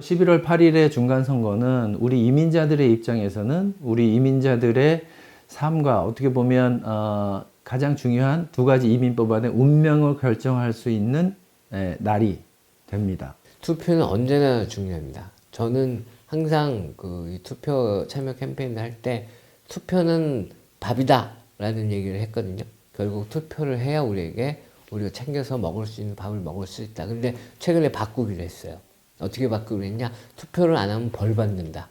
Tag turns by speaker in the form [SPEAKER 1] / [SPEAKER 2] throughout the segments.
[SPEAKER 1] 11월 8일의 중간선거는 우리 이민자들의 입장에서는 우리 이민자들의 삶과 어떻게 보면 어, 가장 중요한 두 가지 이민 법안의 운명을 결정할 수 있는 예, 날이 됩니다.
[SPEAKER 2] 투표는 언제나 중요합니다. 저는 항상 그이 투표 참여 캠페인을 할 때 투표는 밥이다라는 얘기를 했거든요. 결국 투표를 해야 우리에게 우리가 챙겨서 먹을 수 있는 밥을 먹을 수 있다. 근데 최근에 바꾸기로 했어요. 어떻게 바꾸기로 했냐? 투표를 안 하면 벌 받는다.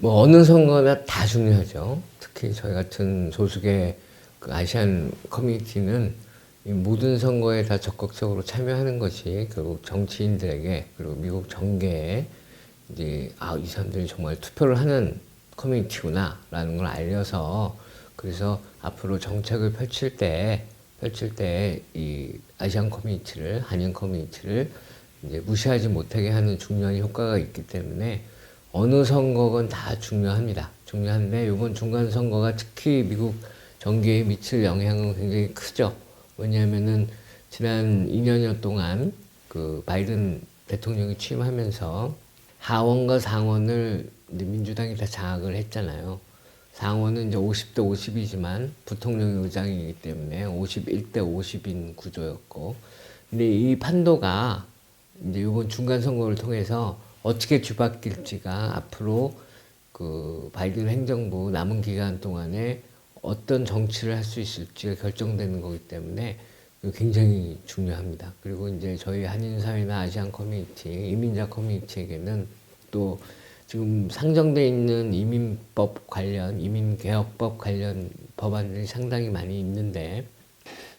[SPEAKER 2] 뭐 어느 선거나 다 중요하죠. 특히 저희 같은 소수의 그 아시안 커뮤니티는 이 모든 선거에 다 적극적으로 참여하는 것이 결국 정치인들에게 그리고 미국 정계에 이제 아 이 사람들이 정말 투표를 하는 커뮤니티구나라는 걸 알려서 그래서 앞으로 정책을 펼칠 때 펼칠 때 이 아시안 커뮤니티를 한인 커뮤니티를 이제 무시하지 못하게 하는 중요한 효과가 있기 때문에 어느 선거건 다 중요합니다. 중요한데 이번 중간 선거가 특히 미국 정계에 미칠 영향은 굉장히 크죠. 왜냐하면은 지난 2년여 동안 그 바이든 대통령이 취임하면서 하원과 상원을 민주당이 다 장악을 했잖아요. 상원은 이제 50대 50이지만 부통령이 의장이기 때문에 51대 50인 구조였고, 근데 이 판도가 이제 이번 중간 선거를 통해서 어떻게 뒤바뀔지가 앞으로 그 바이든 행정부 남은 기간 동안에 어떤 정치를 할 수 있을지가 결정되는 거기 때문에 굉장히 중요합니다. 그리고 이제 저희 한인 사회나 아시안 커뮤니티, 이민자 커뮤니티에게는 또 지금 상정돼 있는 이민법 관련, 이민개혁법 관련 법안들이 상당히 많이 있는데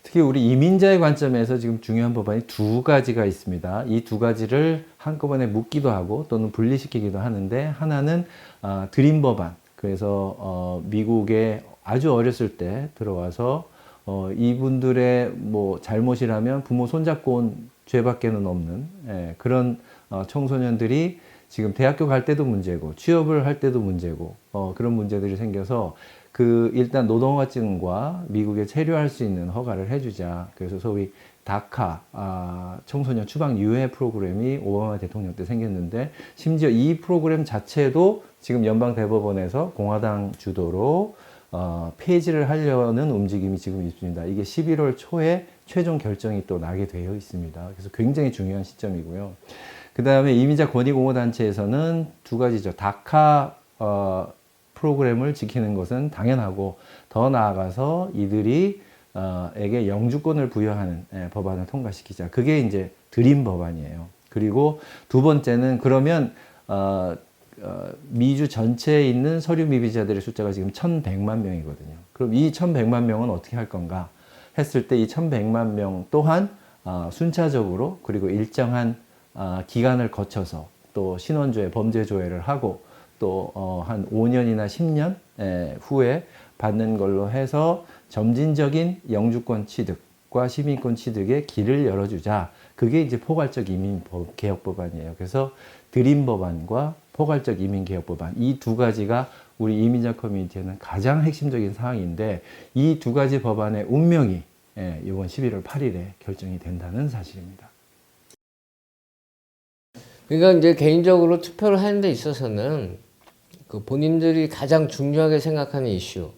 [SPEAKER 1] 특히 우리 이민자의 관점에서 지금 중요한 법안이 두 가지가 있습니다. 이 두 가지를 한꺼번에 묶기도 하고 또는 분리시키기도 하는데 하나는 아, 드림 법안. 그래서 어, 미국에 아주 어렸을 때 들어와서 어, 이분들의 뭐 잘못이라면 부모 손잡고 온 죄밖에는 없는 예, 그런 어, 청소년들이 지금 대학교 갈 때도 문제고 취업을 할 때도 문제고 어, 그런 문제들이 생겨서 그 일단 노동화증과 미국에 체류할 수 있는 허가를 해주자. 그래서 소위 다카 아, 청소년 추방 유해 프로그램이 오바마 대통령 때 생겼는데 심지어 이 프로그램 자체도 지금 연방 대법원에서 공화당 주도로 어, 폐지를 하려는 움직임이 지금 있습니다. 이게 11월 초에 최종 결정이 또 나게 되어 있습니다. 그래서 굉장히 중요한 시점이고요. 그 다음에 이민자 권익 옹호 단체에서는 두 가지죠. 다카 어, 프로그램을 지키는 것은 당연하고 더 나아가서 이들이 어, 에게 영주권을 부여하는 예, 법안을 통과시키자. 그게 이제 드림 법안이에요. 그리고 두 번째는 그러면 어, 어, 미주 전체에 있는 서류 미비자들의 숫자가 지금 1,100만 명이거든요. 그럼 이 1,100만 명은 어떻게 할 건가 했을 때 이 1,100만 명 또한 어, 순차적으로 그리고 일정한 어, 기간을 거쳐서 또 신원조회, 범죄 조회를 하고 또 어, 한 5년이나 10년 에, 후에 받는 걸로 해서 점진적인 영주권 취득과 시민권 취득의 길을 열어주자. 그게 이제 포괄적 이민 법- 개혁 법안이에요. 그래서 드림 법안과 포괄적 이민 개혁 법안 이 두 가지가 우리 이민자 커뮤니티에는 가장 핵심적인 사항인데 이 두 가지 법안의 운명이 예, 이번 11월 8일에 결정이 된다는 사실입니다.
[SPEAKER 2] 그러니까 이제 개인적으로 투표를 하는 데 있어서는 그 본인들이 가장 중요하게 생각하는 이슈.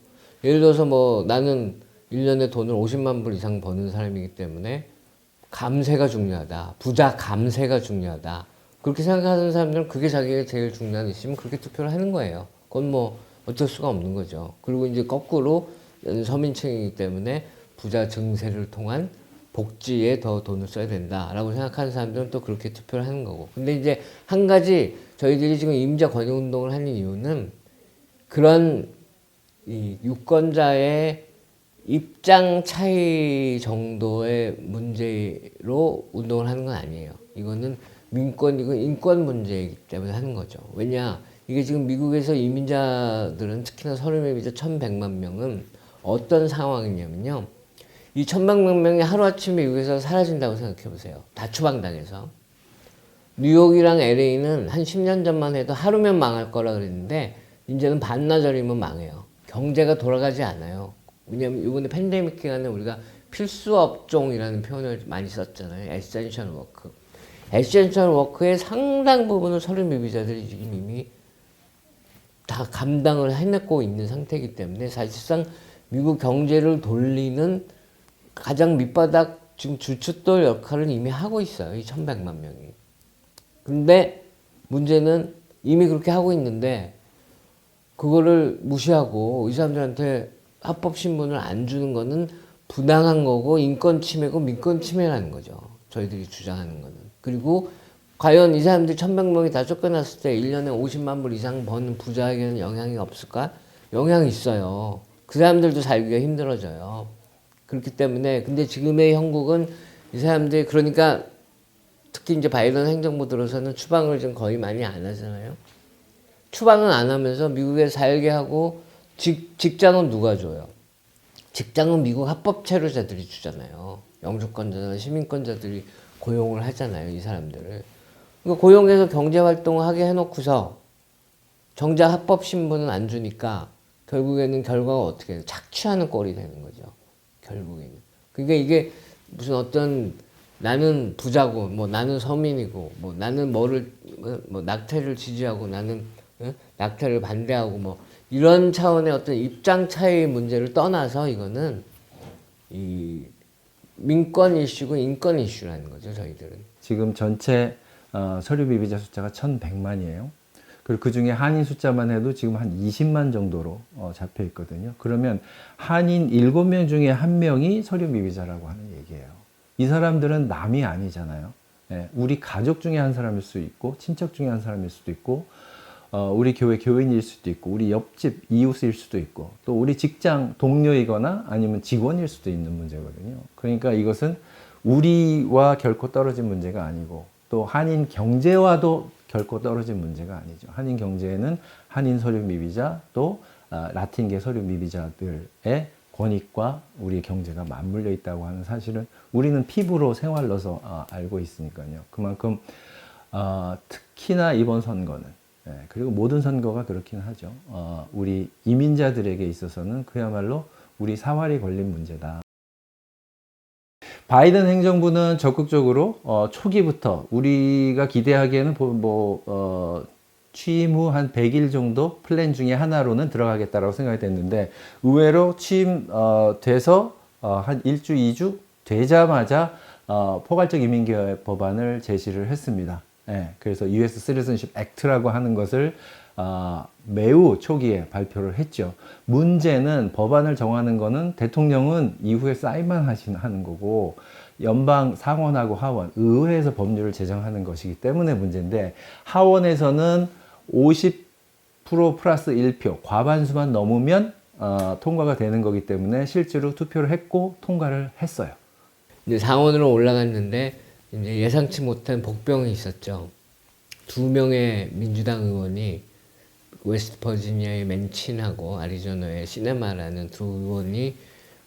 [SPEAKER 2] 예를 들어서 뭐 나는 1년에 돈을 50만 불 이상 버는 사람이기 때문에 감세가 중요하다. 부자 감세가 중요하다. 그렇게 생각하는 사람들은 그게 자기가 제일 중요한 이슈면 그렇게 투표를 하는 거예요. 그건 뭐 어쩔 수가 없는 거죠. 그리고 이제 거꾸로 서민층이기 때문에 부자 증세를 통한 복지에 더 돈을 써야 된다라고 생각하는 사람들은 또 그렇게 투표를 하는 거고. 근데 이제 한 가지 저희들이 지금 임자 권유 운동을 하는 이유는 그런 이 유권자의 입장 차이 정도의 문제로 운동을 하는 건 아니에요. 이거는 민권이고 인권 문제이기 때문에 하는 거죠. 왜냐? 이게 지금 미국에서 이민자들은 특히나 서류매비자 1100만 명은 어떤 상황이냐면요. 이 1100만 명이 하루아침에 미국에서 사라진다고 생각해 보세요. 다 추방당해서. 뉴욕이랑 LA는 한 10년 전만 해도 하루면 망할 거라 그랬는데 이제는 반나절이면 망해요. 경제가 돌아가지 않아요. 왜냐면 이번에 팬데믹 기간에 우리가 필수 업종이라는 표현을 많이 썼잖아요. 에센셜 워크. 에센셜 워크의 상당 부분을 서류 미비자들이 지금 이미 다 감당을 해내고 있는 상태이기 때문에 사실상 미국 경제를 돌리는 가장 밑바닥 지금 주춧돌 역할을 이미 하고 있어요. 이 1100만 명이. 근데 문제는 이미 그렇게 하고 있는데 그거를 무시하고 이 사람들한테 합법 신분을 안 주는 거는 부당한 거고 인권 침해고 민권 침해라는 거죠. 저희들이 주장하는 거는. 그리고 과연 이 사람들이 1100명이 다 쫓겨났을 때 1년에 50만 불 이상 버는 부자에게는 영향이 없을까? 영향이 있어요. 그 사람들도 살기가 힘들어져요. 그렇기 때문에 근데 지금의 형국은 이 사람들이 그러니까 특히 이제 바이든 행정부 들어서는 추방을 좀 거의 많이 안 하잖아요. 추방은 안 하면서 미국에 살게 하고 직, 직장은 누가 줘요? 직장은 미국 합법 체류자들이 주잖아요. 영주권자나 시민권자들이 고용을 하잖아요, 이 사람들을. 그러니까 고용해서 경제 활동을 하게 해놓고서 정작 합법 신분은 안 주니까 결국에는 결과가 어떻게 돼요? 착취하는 꼴이 되는 거죠. 결국에는. 그러니까 이게 무슨 어떤 나는 부자고 뭐 나는 서민이고 뭐 나는 뭐를 뭐, 뭐 낙태를 지지하고 나는 어? 낙태를 반대하고 뭐 이런 차원의 어떤 입장 차이 문제를 떠나서 이거는 이 민권 이슈고 인권 이슈라는 거죠 저희들은.
[SPEAKER 1] 지금 전체 어, 서류 미비자 숫자가 1,100만이에요. 그리고 그 중에 한인 숫자만 해도 지금 한 20만 정도로 어, 잡혀 있거든요. 그러면 한인 7명 중에 한 명이 서류 미비자라고 하는 얘기예요. 이 사람들은 남이 아니잖아요. 예, 우리 가족 중에 한 사람일 수 있고, 친척 중에 한 사람일 수도 있고, 어, 우리 교회 교인일 수도 있고, 우리 옆집 이웃일 수도 있고, 또 우리 직장 동료이거나 아니면 직원일 수도 있는 문제거든요. 그러니까 이것은 우리와 결코 떨어진 문제가 아니고, 또 한인 경제와도 결코 떨어진 문제가 아니죠. 한인 경제에는 한인 서류 미비자 또 아, 라틴계 서류 미비자들의 권익과 우리 경제가 맞물려 있다고 하는 사실은 우리는 피부로 생활로서 아, 알고 있으니까요. 그만큼 어, 특히나 이번 선거는 예, 그리고 모든 선거가 그렇긴 하죠. 어, 우리 이민자들에게 있어서는 그야말로 우리 사활이 걸린 문제다. 바이든 행정부는 적극적으로 어, 초기부터 우리가 기대하기에는 보- 뭐 어, 취임 후 한 100일 정도 플랜 중에 하나로는 들어가겠다라고 생각이 됐는데 의외로 취임 어, 돼서 어, 한 1주, 2주 되자마자 어, 포괄적 이민 개혁 법안을 제시를 했습니다. 예, 그래서 US Citizenship Act라고 하는 것을 어, 매우 초기에 발표를 했죠. 문제는 법안을 정하는 거는 대통령은 이후에 사인만 하신 하는 거고 연방 상원하고 하원 의회에서 법률을 제정하는 것이기 때문에 문제인데 하원에서는 50% 플러스 1표 과반수만 넘으면 어, 통과가 되는 거기 때문에 실제로 투표를 했고 통과를 했어요.
[SPEAKER 2] 이제 상원으로 올라갔는데 이제 예상치 못한 복병이 있었죠. 두 명의 민주당 의원이 웨스트 버지니아의 맨친하고 아리조나의 시네마라는 두 의원이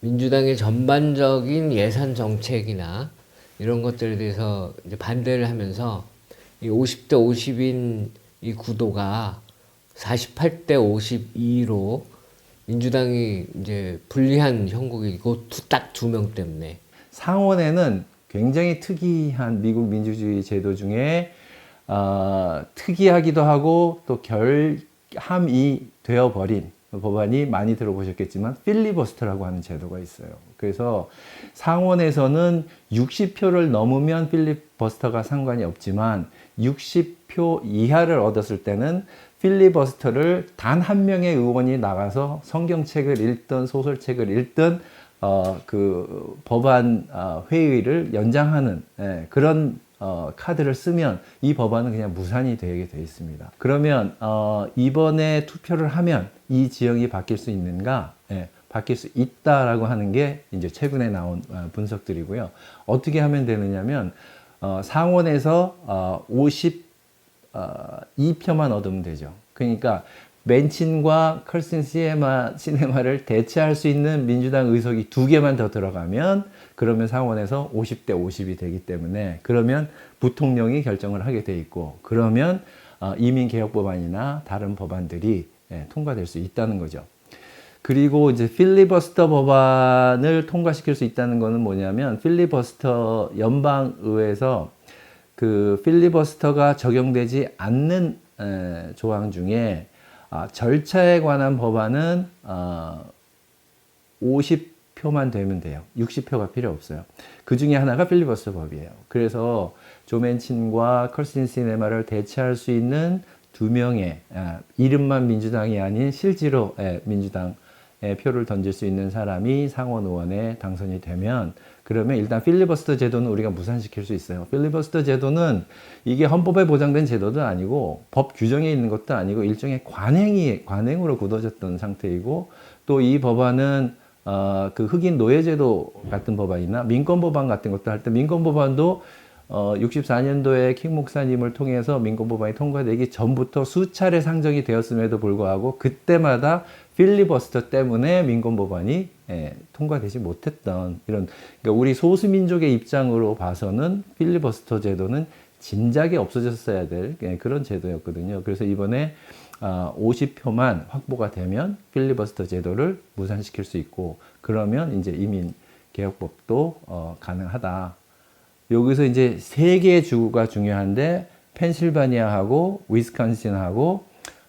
[SPEAKER 2] 민주당의 전반적인 예산 정책이나 이런 것들에 대해서 반대를 하면서 이 50대 50인 이 구도가 48대 52로 민주당이 이제 불리한 형국이고 딱 두 명 때문에.
[SPEAKER 1] 상원에는 굉장히 특이한 미국 민주주의 제도 중에 어, 특이하기도 하고 또 결 함이 되어버린 법안이 많이 들어보셨겠지만 필리버스터라고 하는 제도가 있어요. 그래서 상원에서는 60표를 넘으면 필리버스터가 상관이 없지만 60표 이하를 얻었을 때는 필리버스터를 단 한 명의 의원이 나가서 성경책을 읽든 소설책을 읽든 어, 그 법안 어, 회의를 연장하는 예, 그런 어, 카드를 쓰면 이 법안은 그냥 무산이 되게 돼 있습니다. 그러면 어, 이번에 투표를 하면 이 지역이 바뀔 수 있는가? 예, 바뀔 수 있다라고 하는 게 이제 최근에 나온 어, 분석들이고요. 어떻게 하면 되느냐면 어, 상원에서 어, 50 어, 2표만 얻으면 되죠. 그러니까 맨친과 컬슨 시네마, 시네마를 대체할 수 있는 민주당 의석이 두 개만 더 들어가면 그러면 상원에서 50대 50이 되기 때문에 그러면 부통령이 결정을 하게 돼 있고 그러면 어, 이민 개혁 법안이나 다른 법안들이 예, 통과될 수 있다는 거죠. 그리고 이제 필리버스터 법안을 통과시킬 수 있다는 거는 뭐냐면 필리버스터 연방 의회에서 그 필리버스터가 적용되지 않는 에, 조항 중에 아, 절차에 관한 법안은 어, 50표만 되면 돼요. 60표가 필요 없어요. 그 중에 하나가 필리버스터 법이에요. 그래서 조맨친과 컬슨 시네마를 대체할 수 있는 두 명의 아, 이름만 민주당이 아닌 실제로 예, 민주당에 표를 던질 수 있는 사람이 상원 의원에 당선이 되면 그러면 일단 필리버스터 제도는 우리가 무산시킬 수 있어요. 필리버스터 제도는 이게 헌법에 보장된 제도도 아니고 법 규정에 있는 것도 아니고 일종의 관행이 관행으로 굳어졌던 상태이고 또 이 법안은 어, 그 흑인 노예제도 같은 법안이나 민권 법안 같은 것도 할 때 민권 법안도 어, 64년도에 킹 목사님을 통해서 민권 법안이 통과되기 전부터 수차례 상정이 되었음에도 불구하고 그때마다 필리버스터 때문에 민권 법안이 예, 통과되지 못했던 이런 그러니까 우리 소수민족의 입장으로 봐서는 필리버스터 제도는 진작에 없어졌어야 될 예, 그런 제도였거든요. 그래서 이번에 아, 50표만 확보가 되면 필리버스터 제도를 무산시킬 수 있고 그러면 이제 이민 개혁법도 어, 가능하다. 여기서 이제 세 개의 주가 중요한데 펜실바니아하고 위스콘신하고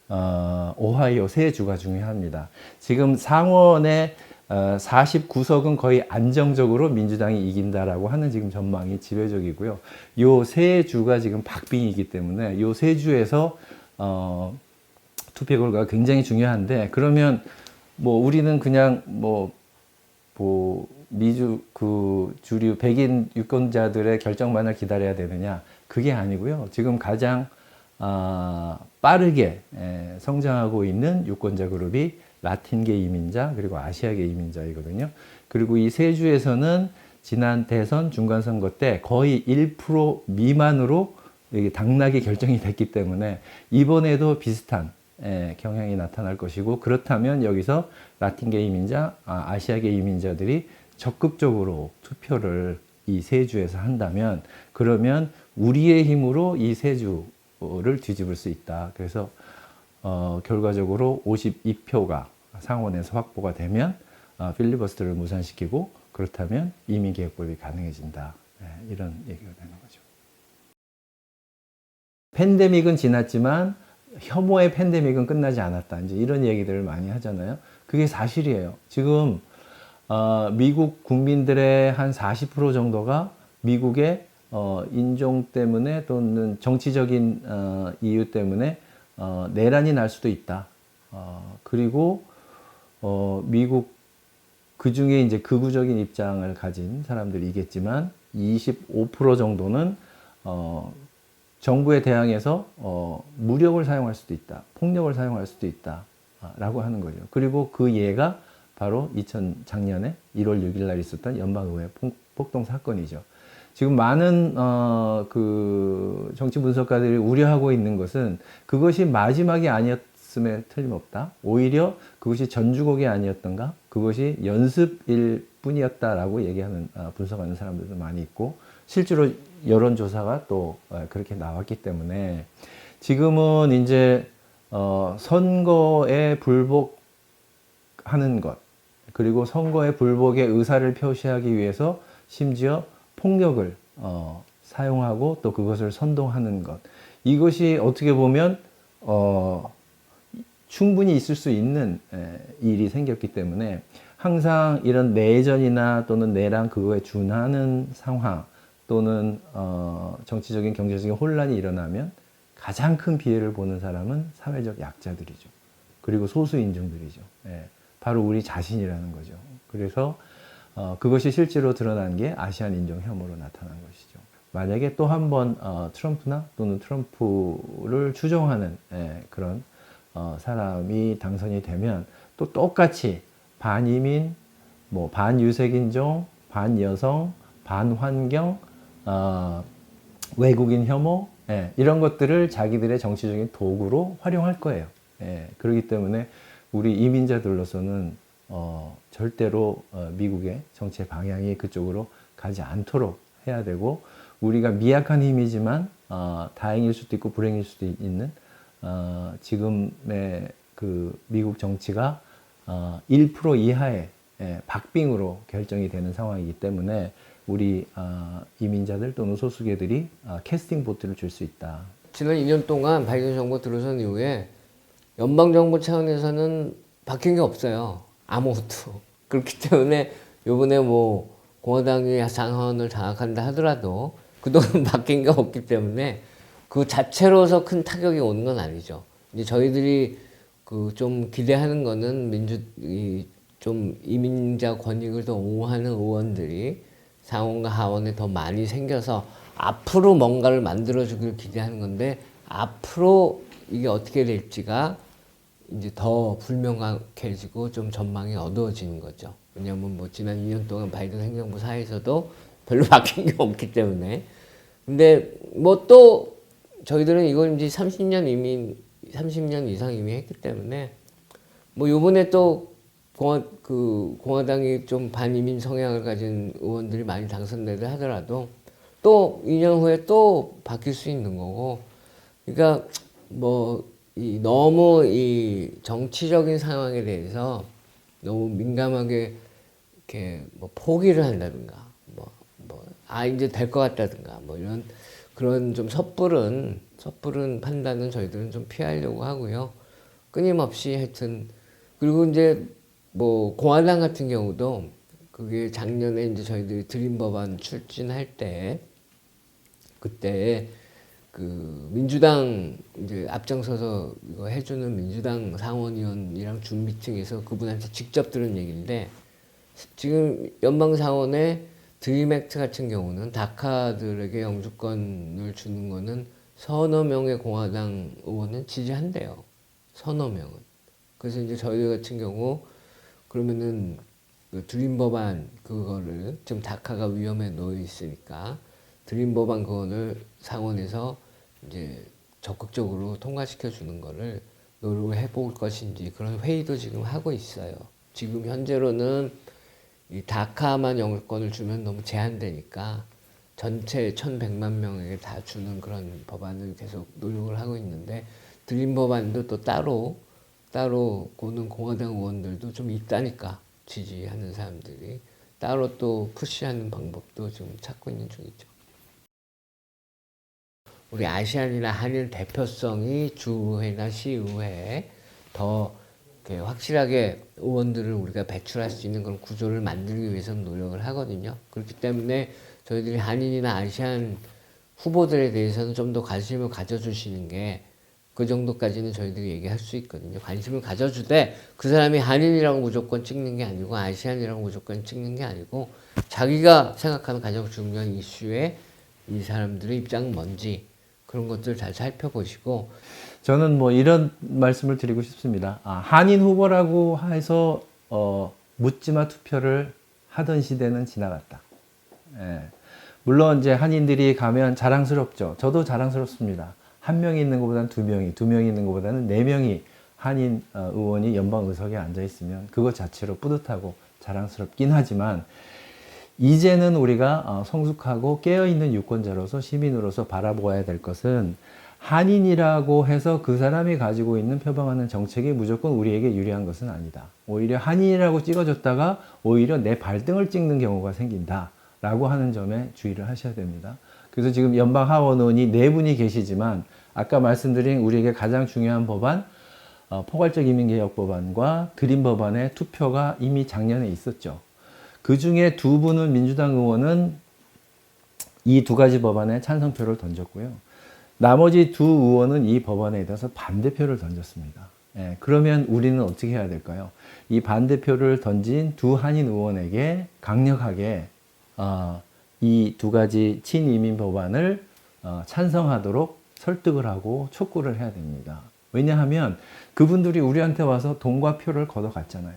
[SPEAKER 1] 어, 오하이오 세 주가 중요합니다. 지금 상원의 어, 49석은 거의 안정적으로 민주당이 이긴다라고 하는 지금 전망이 지배적이고요. 요 세 주가 지금 박빙이기 때문에 요 세 주에서 어, 투표 결과가 굉장히 중요한데 그러면 뭐 우리는 그냥 뭐, 뭐 미주 그 주류 백인 유권자들의 결정만을 기다려야 되느냐 그게 아니고요. 지금 가장 아, 빠르게 에, 성장하고 있는 유권자 그룹이 라틴계 이민자 그리고 아시아계 이민자이거든요. 그리고 이 세 주에서는 지난 대선 중간 선거 때 거의 1% 미만으로 당락이 결정이 됐기 때문에 이번에도 비슷한 예, 경향이 나타날 것이고 그렇다면 여기서 라틴계 이민자, 아, 아시아계 이민자들이 적극적으로 투표를 이 세 주에서 한다면 그러면 우리의 힘으로 이 세 주 를 뒤집을 수 있다. 그래서 어, 결과적으로 52표가 상원에서 확보가 되면 어, 필리버스터를 무산시키고 그렇다면 이민개혁법이 가능해진다. 예, 이런 얘기가 되는 거죠. 팬데믹은 지났지만 혐오의 팬데믹은 끝나지 않았다. 이제 이런 얘기들을 많이 하잖아요. 그게 사실이에요. 지금 어, 미국 국민들의 한 40% 정도가 미국의 어, 인종 때문에 또는 정치적인 어, 이유 때문에 어, 내란이 날 수도 있다. 어, 그리고 어, 미국 그 중에 이제 극우적인 입장을 가진 사람들이겠지만 25% 정도는 어, 정부에 대항해서 어, 무력을 사용할 수도 있다, 폭력을 사용할 수도 있다라고 하는 거죠. 그리고 그 예가 바로 2000 작년에 1월 6일 날 있었던 연방의회 폭- 폭동 사건이죠. 지금 많은 어, 그 정치 분석가들이 우려하고 있는 것은 그것이 마지막이 아니었음에 틀림없다. 오히려 그것이 전주곡이 아니었던가? 그것이 연습일 뿐이었다라고 얘기하는 아, 분석하는 사람들도 많이 있고 실제로 여론조사가 또 어, 그렇게 나왔기 때문에 지금은 이제 어, 선거에 불복하는 것 그리고 선거에 불복의 의사를 표시하기 위해서 심지어 폭력을 어, 사용하고 또 그것을 선동하는 것 이것이 어떻게 보면 어, 충분히 있을 수 있는 에, 일이 생겼기 때문에 항상 이런 내전이나 또는 내란 그거에 준하는 상황 또는 어, 정치적인 경제적인 혼란이 일어나면 가장 큰 피해를 보는 사람은 사회적 약자들이죠. 그리고 소수 인종들이죠. 예, 바로 우리 자신이라는 거죠. 그래서 어, 그것이 실제로 드러난 게 아시안 인종 혐오로 나타난 것이죠. 만약에 또 한 번 어, 트럼프나 또는 트럼프를 추종하는 예, 그런 어, 사람이 당선이 되면 또 똑같이 반이민, 뭐 반유색인종, 반여성, 반환경, 어, 외국인 혐오 예, 이런 것들을 자기들의 정치적인 도구로 활용할 거예요. 예, 그렇기 때문에 우리 이민자들로서는 어, 절대로 어, 미국의 정치의 방향이 그쪽으로 가지 않도록 해야 되고 우리가 미약한 힘이지만 어, 다행일 수도 있고 불행일 수도 있는 어, 지금의 그 미국 정치가 어, 1% 이하의 예, 박빙으로 결정이 되는 상황이기 때문에 우리 어, 이민자들 또는 소수계들이 어, 캐스팅 보트를 줄 수 있다.
[SPEAKER 2] 지난 2년 동안 바이든 정부 들어선 이후에 연방 정부 차원에서는 바뀐 게 없어요. 아무것도. 그렇기 때문에 요번에 뭐 공화당이 상원을 장악한다 하더라도 그동안 바뀐 게 없기 때문에 그 자체로서 큰 타격이 오는 건 아니죠. 이제 저희들이 그 좀 기대하는 거는 민주 이좀 이민자 권익을 더 옹호하는 의원들이 상원과 하원에 더 많이 생겨서 앞으로 뭔가를 만들어 주길 기대하는 건데 앞으로 이게 어떻게 될지가 이제 더 불명확해지고 좀 전망이 어두워지는 거죠. 왜냐하면 뭐 지난 2년 동안 바이든 행정부 사이에서도 별로 바뀐 게 없기 때문에. 근데 뭐 또 저희들은 이걸 이제 30년 이미 30년 이상 이미 했기 때문에 뭐 요번에 또 공화 그 공화당이 좀 반이민 성향을 가진 의원들이 많이 당선되다 하더라도 또 2년 후에 또 바뀔 수 있는 거고 그러니까 뭐 이 너무 이 정치적인 상황에 대해서 너무 민감하게 이렇게 뭐 포기를 한다든가 뭐 뭐 아 이제 될 것 같다든가 뭐 이런 그런 좀 섣부른 섣부른 판단은 저희들은 좀 피하려고 하고요. 끊임없이 하여튼 그리고 이제 뭐 공화당 같은 경우도 그게 작년에 이제 저희들이 드림 법안 출진할 때 그때 그 민주당 이제 앞장서서 이거 해주는 민주당 상원의원이랑 준 미팅에서 그분한테 직접 들은 얘기인데 지금 연방 상원의 드림 액트 같은 경우는 다카들에게 영주권을 주는 거는 서너 명의 공화당 의원은 지지한대요. 서너 명은. 그래서 이제 저희 같은 경우 그러면은 그 드림 법안 그거를 지금 다카가 위험에 놓여 있으니까 드림 법안 그거를 상원에서 이제 적극적으로 통과시켜 주는 거를 노력을 해볼 것인지 그런 회의도 지금 하고 있어요. 지금 현재로는 이 다카만 영주권을 주면 너무 제한되니까 전체 1,100만 명에게 다 주는 그런 법안을 계속 노력을 하고 있는데 드림 법안도 또 따로 따로 고는 공화당 의원들도 좀 있다니까 지지하는 사람들이 따로 또 푸시하는 방법도 좀 찾고 있는 중이죠. 우리 아시안이나 한일 대표성이 주의회나 시의회에 더 확실하게 의원들을 우리가 배출할 수 있는 그런 구조를 만들기 위해서는 노력을 하거든요. 그렇기 때문에 저희들이 한인이나 아시안 후보들에 대해서는 좀 더 관심을 가져주시는 게 그 정도까지는 저희들이 얘기할 수 있거든요. 관심을 가져주되 그 사람이 한인이라고 무조건 찍는 게 아니고 아시안이라고 무조건 찍는 게 아니고 자기가 생각하는 가장 중요한 이슈에 이 사람들의 입장은 뭔지 그런 것들 잘 살펴보시고
[SPEAKER 1] 저는 뭐 이런 말씀을 드리고 싶습니다. 아, 한인 후보라고 해서 어, 묻지마 투표를 하던 시대는 지나갔다. 예. 물론 이제 한인들이 가면 자랑스럽죠. 저도 자랑스럽습니다. 한 명이 있는 것보다는 두 명이, 두 명이 있는 것보다는 네 명이 한인 어, 의원이 연방 의석에 앉아 있으면 그것 자체로 뿌듯하고 자랑스럽긴 하지만 이제는 우리가 어, 성숙하고 깨어있는 유권자로서 시민으로서 바라보아야 될 것은 한인이라고 해서 그 사람이 가지고 있는 표방하는 정책이 무조건 우리에게 유리한 것은 아니다. 오히려 한인이라고 찍어줬다가 오히려 내 발등을 찍는 경우가 생긴다. 라고 하는 점에 주의를 하셔야 됩니다. 그래서 지금 연방 하원 의원이 네 분이 계시지만 아까 말씀드린 우리에게 가장 중요한 법안 어, 포괄적 이민개혁 법안과 드림 법안의 투표가 이미 작년에 있었죠. 그 중에 두 분은 민주당 의원은 이 두 가지 법안에 찬성표를 던졌고요. 나머지 두 의원은 이 법안에 대해서 반대표를 던졌습니다. 예, 그러면 우리는 어떻게 해야 될까요? 이 반대표를 던진 두 한인 의원에게 강력하게 어, 이두 가지 친이민 법안을 어, 찬성하도록 설득을 하고 촉구를 해야 됩니다. 왜냐하면 그분들이 우리한테 와서 돈과 표를 걷어갔잖아요.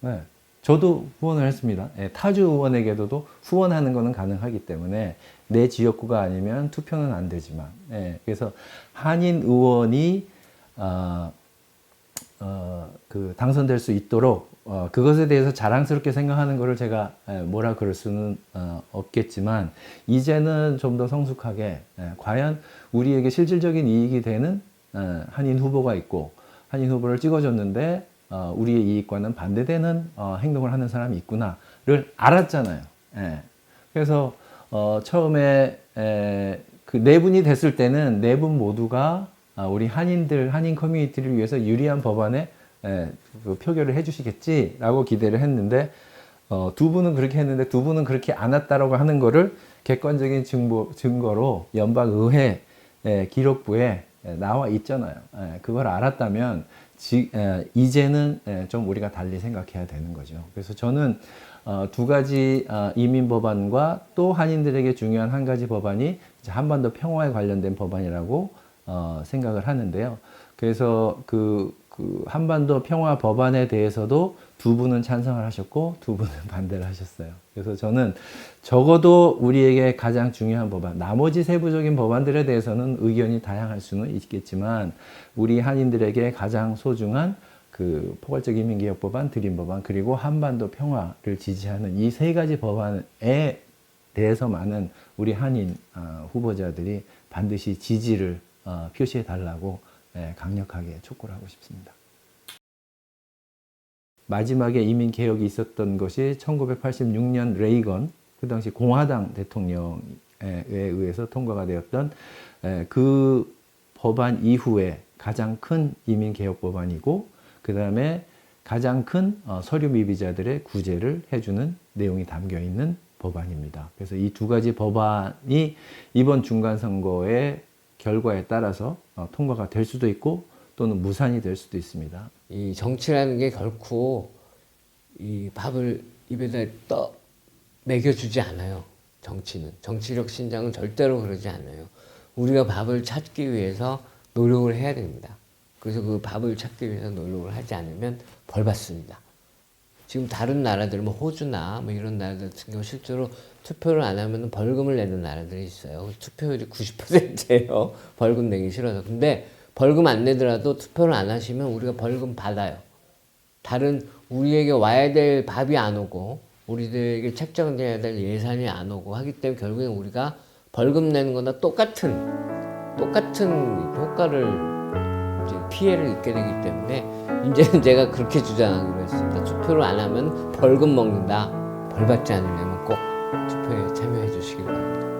[SPEAKER 1] 네. 저도 후원을 했습니다. 예, 타주 의원에게도 후원하는 것은 가능하기 때문에 내 지역구가 아니면 투표는 안 되지만, 예, 그래서 한인 의원이 어, 어, 그 당선될 수 있도록 어, 그것에 대해서 자랑스럽게 생각하는 것을 제가 예, 뭐라 그럴 수는 어, 없겠지만 이제는 좀 더 성숙하게 예, 과연 우리에게 실질적인 이익이 되는 어, 한인 후보가 있고 한인 후보를 찍어줬는데 어, 우리의 이익과는 반대되는 어, 행동을 하는 사람이 있구나를 알았잖아요. 예. 그래서 어, 처음에 에, 그 네 분이 됐을 때는 네 분 모두가 아, 우리 한인들 한인 커뮤니티를 위해서 유리한 법안에 에, 그 표결을 해주시겠지라고 기대를 했는데 어, 두 분은 그렇게 했는데 두 분은 그렇게 안 했다라고 하는 거를 객관적인 증거, 증거로 연방 의회 에, 기록부에 에, 나와 있잖아요. 에, 그걸 알았다면 지, 에, 이제는 에, 좀 우리가 달리 생각해야 되는 거죠. 그래서 저는 어, 두 가지 어, 이민 법안과 또 한인들에게 중요한 한 가지 법안이 한반도 평화에 관련된 법안이라고 어, 생각을 하는데요. 그래서 그, 그 한반도 평화 법안에 대해서도 두 분은 찬성을 하셨고 두 분은 반대를 하셨어요. 그래서 저는 적어도 우리에게 가장 중요한 법안, 나머지 세부적인 법안들에 대해서는 의견이 다양할 수는 있겠지만 우리 한인들에게 가장 소중한 그 포괄적 이민개혁 법안, 드림 법안, 그리고 한반도 평화를 지지하는 이 세 가지 법안에 대해서만은 우리 한인 어, 후보자들이 반드시 지지를 어, 표시해 달라고 예, 강력하게 촉구를 하고 싶습니다. 마지막에 이민 개혁이 있었던 것이 1986년 레이건 그 당시 공화당 대통령에 의해서 통과가 되었던 에, 그 법안 이후에 가장 큰 이민 개혁 법안이고 그 다음에 가장 큰 어, 서류 미비자들의 구제를 해주는 내용이 담겨 있는 법안입니다. 그래서 이 두 가지 법안이 이번 중간 선거의 결과에 따라서 어, 통과가 될 수도 있고 또는 무산이 될 수도 있습니다.
[SPEAKER 2] 이 정치라는 게 결코 이 밥을 입에다 떠 먹여주지 않아요. 정치는 정치력 신장은 절대로 그러지 않아요. 우리가 밥을 찾기 위해서 노력을 해야 됩니다. 그래서 그 밥을 찾기 위해서 노력을 하지 않으면 벌 받습니다. 지금 다른 나라들, 뭐 호주나 뭐 이런 나라들 같은 경우 실제로 투표를 안 하면 벌금을 내는 나라들이 있어요. 투표율이 90%예요. 벌금 내기 싫어서. 근데 벌금 안 내더라도 투표를 안 하시면 우리가 벌금 받아요. 다른 우리에게 와야 될 밥이 안 오고 우리들에게 책정돼야 될 예산이 안 오고 하기 때문에 결국엔 우리가 벌금 내는 거나 똑같은 똑같은 효과를 피해를 입게 되기 때문에 이제는 제가 그렇게 주장하기로 했습니다. 투표를 안 하면 벌금 먹는다. 벌 받지 않으려면 꼭 투표에 참여해 주시기 바랍니다.